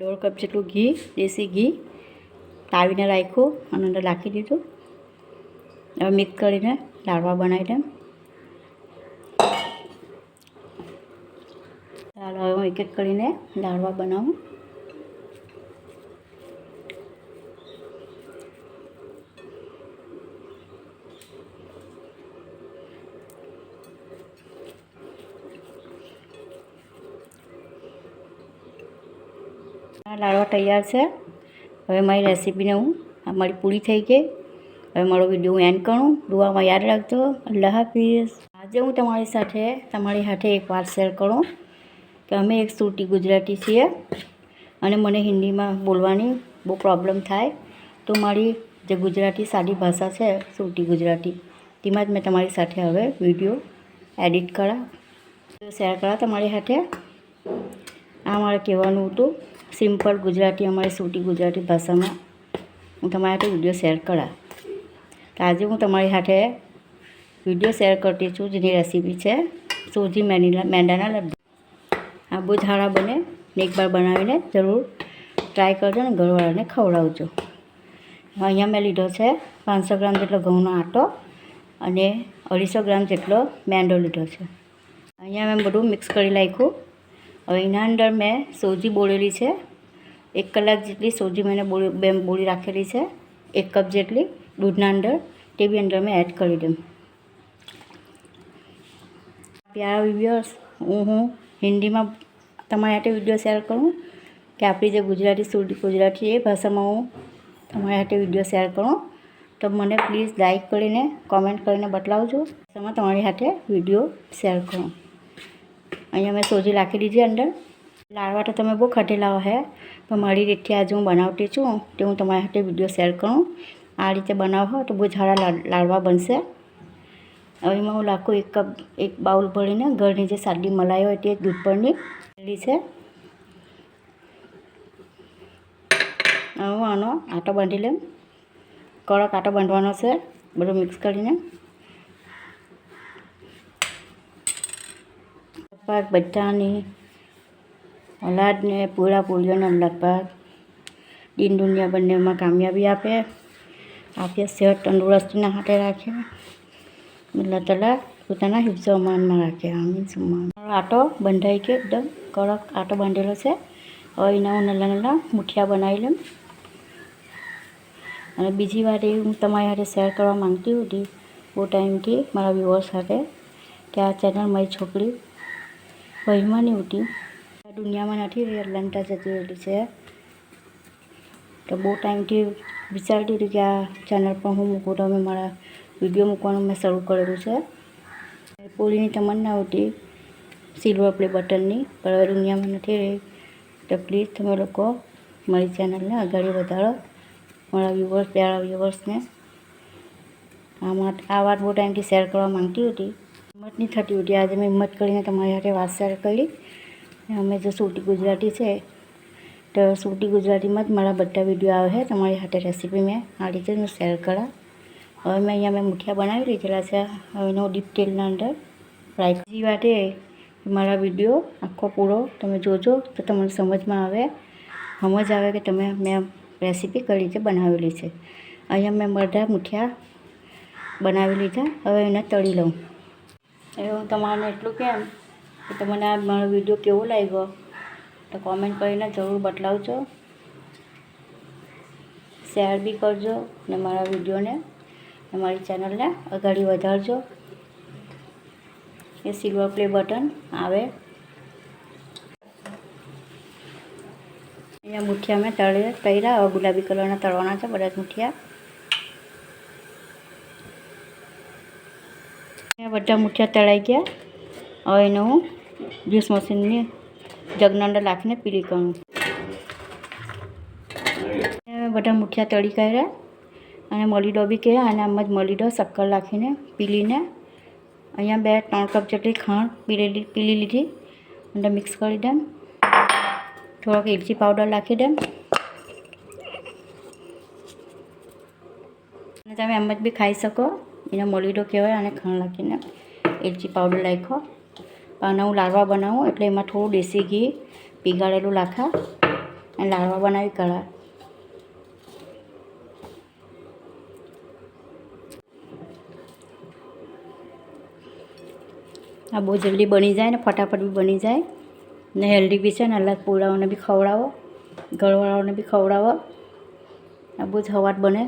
દોઢ કપ જેટલું ઘી, દેશી ઘી તાવીને રાખ્યું, અને અંદર નાખી દીધું. હવે મિક્સ કરીને લાડવા બનાવી દઉં. ચાલો, હવે હું એક એક કરીને લાડવા બનાવું. આ લાડવા તૈયાર છે. હવે મારી રેસીપીને હું મારી પૂરી થઈ ગઈ. હવે મારો વીડિયો હું એન્ડ કરું. દુઆમાં યાદ રાખજો. અલ્લાહ હાફિઝ. આજે હું તમારી સાથે તમારી સાથે એક વાત શેર કરું કે અમે એક સુરતી ગુજરાતી છીએ અને મને હિન્દીમાં બોલવાની બહુ પ્રોબ્લેમ થાય. તો મારી જે ગુજરાતી સાદી ભાષા છે, સુરતી ગુજરાતી, તેમાં જ મેં તમારી સાથે હવે વીડિયો એડિટ કરા શેર કરા તમારી સાથે આ મારે કહેવાનું હતું સિમ્પલ ગુજરાતી, અમારી સૂટી ગુજરાતી ભાષામાં. હું તમારી સાથે વીડિયો શેર કરા તો આજે હું તમારી સાથે વીડિયો શેર કરતી છું, જેની રેસીપી છે સૂજી મેંદાના લડ્ડુ. આ બહુ સારા બને. ને એકવાર બનાવીને જરૂર ટ્રાય કરજો ને ઘરવાળાને ખવડાવજો. અહીંયા મેં લીધો છે પાંચસો ગ્રામ જેટલો ઘઉંનો આટો અને અઢીસો ગ્રામ જેટલો મેંદો લીધો છે. અહીંયા મેં બધું મિક્સ કરી નાખ્યું. હવે એના અંદર મેં સોજી બોળેલી છે. એક કલાક જેટલી સોજી મેં બોળી, બે બોળી રાખેલી છે. એક કપ જેટલી દૂધના અંદર તે બી અંદર મેં એડ કરી દઉં. પ્યારા વિડીયોસ હું હું હિન્દીમાં તમારી હાથે વીડિયો શેર કરું કે આપણી જે ગુજરાતી સુરતી ગુજરાતી એ ભાષામાં હું તમારી હાથે વીડિયો શેર કરું. તો મને પ્લીઝ લાઇક કરીને કોમેન્ટ કરીને બતલાવજો. તમે તમારી હાથે વીડિયો શેર કરું. અહીંયા મેં સોજી રાખી દીધી અંદર. લાડવા તો તમે બહુ ખટેલા હે. પણ મારી રીતથી આજે હું બનાવતી છું, તે હું તમારી સાથે વીડિયો શેર કરું. આ રીતે બનાવો, તો બહુ સારા લાડ- લાડવા બનશે. હવે એમાં હું લાખું એક કપ, એક બાઉલ ભરીને ઘરની જે સાદી મલાઈ હોય તે દૂધ પરની લીધી છે. હું આનો આટો બાંધી લઉં. કડક આટો બાંધવાનો છે, બધું મિક્સ કરીને. પાક બધાની ઓલાદને પૂરા પૂરીઓને લગભગ દિન દુનિયા બંનેમાં કામયાબી આપે. આપે સેહત તંદુરસ્તીના હાથે રાખે. અલ્લાહ તલા પોતાના હિફ્ઝો અમાનમાં રાખે. આમીન સુમ્મા આટો બંધાઈ ગયો એકદમ. કડક આટો બાંધેલો છે. હવે એના હું નાના નાના મુઠિયા બનાવી લઉં. અને બીજી વાર એ હું તમારી સાથે શેર કરવા માંગતી હતી બહુ ટાઈમથી મારા વ્યુઅર્સ સાથે, કે આ ચેનલ મારી છોકરી હતી આ દુનિયામાં નથી રહી અટલાન્ટા જતી રહેલી છે. તો બહુ ટાઈમથી વિચારતી હતી કે આ ચેનલ પર હું મૂકું તો મેં મારા વીડિયો મૂકવાનું મેં શરૂ કરેલું છે. પૂરીની તમન્ના હતી સિલ્વર પ્લે બટનની પણ હવે દુનિયામાં નથી રહી. તો પ્લીઝ તમે લોકો મારી ચેનલને આગળ વધારો. મારા વ્યુઅર્સ પ્યારા વ્યુઅર્સને આમાં આ વાત બહુ ટાઈમથી શેર કરવા માંગતી હતી. હિંમત નહીં થતી હતી. આજે મેં હિંમત કરીને તમારી સાથે વાત શેર કરી. અમે જે સૂટી ગુજરાતી છે, તો સૂટી ગુજરાતીમાં જ મારા બધા વીડિયો આવે છે. તમારી સાથે રેસીપી મેં આ રીતે શેર કરા. હવે મેં અહીંયા મેં મુઠિયા બનાવી લીધેલા છે. હવે એનો ડીપ તેલના અંદર ફ્રાય બીજી વાત એ મારા વીડિયો આખો પૂરો તમે જોજો તો તમને સમજમાં આવે. સમજ આવે કે તમે મેં રેસીપી કઈ રીતે બનાવેલી છે. અહીંયા મેં બધા મુઠિયા બનાવી લીધા. હવે એને તળી લઉં. એ હું તમારને એટલું કેમ? કે તમને આ મારો વીડિયો કેવો લાગ્યો? તો કોમેન્ટ કરીને જરૂર બતલાવજો. શેર બી કરજો ને મારા વિડીયોને મારી ચેનલને આગળ વધારજો. એ સિલ્વર પ્લે બટન આવે. અહીંયા મુઠિયા મેં તળે હવે ગુલાબી કલરના તળવાના છે, બધા જ મુઠિયા. બધા મુઠિયા તળાઈ ગયા. હવે એને જ્યુસ મશીનની જગના અંદર નાખીને પીલી કરું. બધા મુઠિયા તળી કર્યા. અને મલીડો બી કહે અને આમ જ મલીડો શક્કર નાખીને પીલીને અહીંયા બે, ત્રણ કપ જેટલી ખાંડ પીલેલી પીલી લીધી. અંદર મિક્સ કરી દેમ થોડોક ઇલચી પાવડર નાખી દેમ અને તમે એમ જ બી ખાઈ શકો. એને મોલીડો કહેવાય અને ખાંડ નાખીને એલચી પાવડર નાખ્યો. અને હું લાડવા બનાવું એટલે એમાં થોડું દેશી ઘી, પીગાળેલું નાખા અને લાડવા બનાવી કાઢા આ બહુ જલ્દી બની જાય ને, ફટાફટ બી બની જાય. ને હેલ્ધી બી છે ને, અલગ પૂરાઓને બી ખવડાવો ઘરવાળાઓને બી ખવડાવો. આ બહુ જ હવાટ બને.